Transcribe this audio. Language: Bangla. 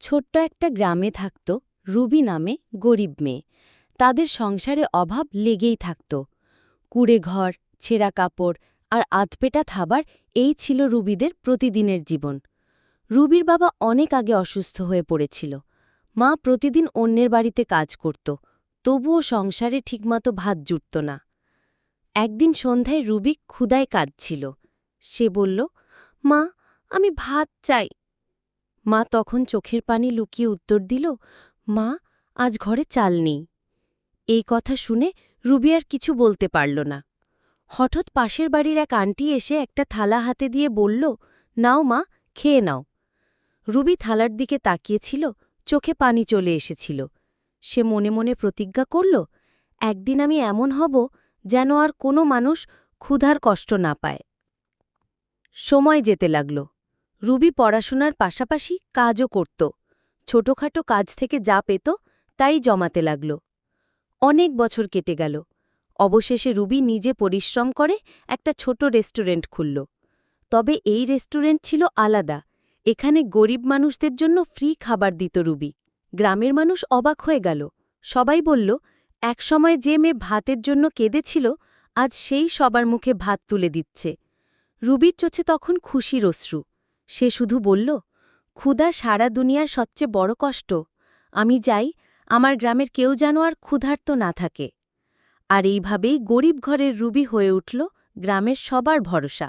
ছোট্ট একটা গ্রামে থাকত রুবি নামে গরিব মেয়ে। তাদের সংসারে অভাব লেগেই থাকত। কুড়ে ঘর, ছেঁড়া কাপড় আর আধপেটা থাবার এই ছিল রুবিদের প্রতিদিনের জীবন। রুবির বাবা অনেক আগে অসুস্থ হয়ে পড়েছিল। মা প্রতিদিন অন্যের বাড়িতে কাজ করত, তবুও সংসারে ঠিকমতো ভাত জুটত না। একদিন সন্ধ্যায় রুবি ক্ষুদায় কাঁদছিল। সে বলল, মা, আমি ভাত চাই। মা তখন চোখের পানি লুকিয়ে উত্তর দিল, মা, আজ ঘরে চাল নেই। এই কথা শুনে রুবি আর কিছু বলতে পারল না। হঠাৎ পাশের বাড়ির এক আন্টি এসে একটা থালা হাতে দিয়ে বলল, নাও মা, খেয়ে নাও। রুবি থালার দিকে তাকিয়েছিল, চোখে পানি চলে এসেছিল। সে মনে মনে প্রতিজ্ঞা করল, একদিন আমি এমন হব যেন আর কোনো মানুষ ক্ষুধার কষ্ট না পায়। সময় যেতে লাগল। রুবি পড়াশোনার পাশাপাশি কাজও করত। ছোটখাটো কাজ থেকে যা পেত তাই জমাতে লাগল। অনেক বছর কেটে গেল। অবশেষে রুবি নিজে পরিশ্রম করে একটা ছোট রেস্টুরেন্ট খুলল। তবে এই রেস্টুরেন্ট ছিল আলাদা। এখানে গরিব মানুষদের জন্য ফ্রি খাবার দিত রুবি। গ্রামের মানুষ অবাক হয়ে গেল। সবাই বলল, একসময় যে মেয়ে ভাতের জন্য কেঁদেছিল, আজ সেই সবার মুখে ভাত তুলে দিচ্ছে। রুবির চোখে তখন খুশির অশ্রু। সে শুধু বলল ক্ষুধা সারা দুনিয়ার সবচেয়ে বড় কষ্ট। আমি যাই, আমার গ্রামের কেউ যেন আর ক্ষুধার্ত না থাকে। আর এইভাবেই গরিব ঘরের রুবি হয়ে উঠল গ্রামের সবার ভরসা।